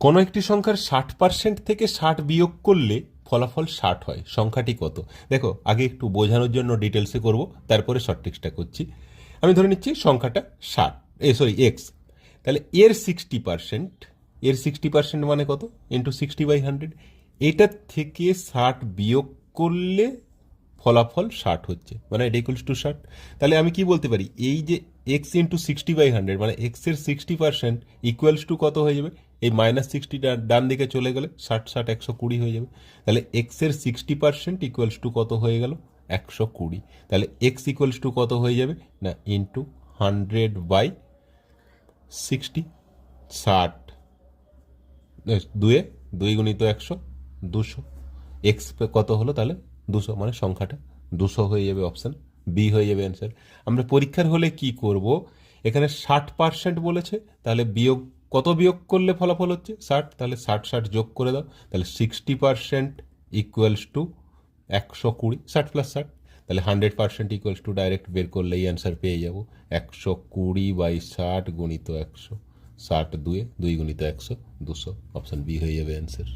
কোনো একটি সংখ্যার ষাট পার্সেন্ট থেকে ষাট বিয়োগ করলে ফলাফল ষাট হয়। সংখ্যাটি কত? দেখো, আগে একটু বোঝানোর জন্য ডিটেলসে করব, তারপরে শর্ট টেক্সটটা করছি। আমি ধরে নিচ্ছি সংখ্যাটা ষাট। এ সরি এক্স তাহলে এর সিক্সটি পার্সেন্ট এর সিক্সটি পার্সেন্ট মানে কত? ইন্টু সিক্সটি বাই হান্ড্রেড এটার থেকে ষাট বিয়োগ করলে ফলাফল ষাট হচ্ছে। মানে এটা ইকুয়ালস টু ষাট। তাহলে আমি কি বলতে পারি? এই যে X into sixty by hundred মানে এক্সের সিক্সটি পার্সেন্ট ইকুয়ালস টু কত হয়ে যাবে? এই মাইনাস সিক্সটিটা ডান দিকে চলে গেলে ষাট ষাট, একশো কুড়ি হয়ে যাবে। তাহলে এক্সের সিক্সটি পার্সেন্ট ইকুয়ালস টু কত হয়ে গেল? একশো কুড়ি। তাহলে এক্স ইকুয়ালস টু কত হয়ে যাবে? না ইন্টু হান্ড্রেড বাই সিক্সটি ষাট। দুয়ে, দুই গুণিত একশো, দুশো। এক্স কত হলো তাহলে? দুশো মানে সংখ্যাটা। দুশো হয়ে যাবে অপশান বি হয়ে যাবে অ্যান্সার আমরা পরীক্ষার হলে কি করব? এখানে ষাট পার্সেন্ট বলেছে, তাহলে বিয়োগ, কত বিয়োগ করলে ফলাফল হচ্ছে? ষাট, তাহলে ষাট ষাট যোগ করে দাও, তাহলে সিক্সটি পার্সেন্ট ইকুয়ালস টু একশো কুড়ি, ষাট প্লাস ষাট। তাহলে hundred percent equals to direct বের করলেই অ্যান্সার পেয়ে যাব। একশো কুড়ি বাই ষাট গুণিত একশো, ষাট দুয়ে দুই গুণিত একশো, দুশো অপশান বি হয়ে যাবে অ্যান্সার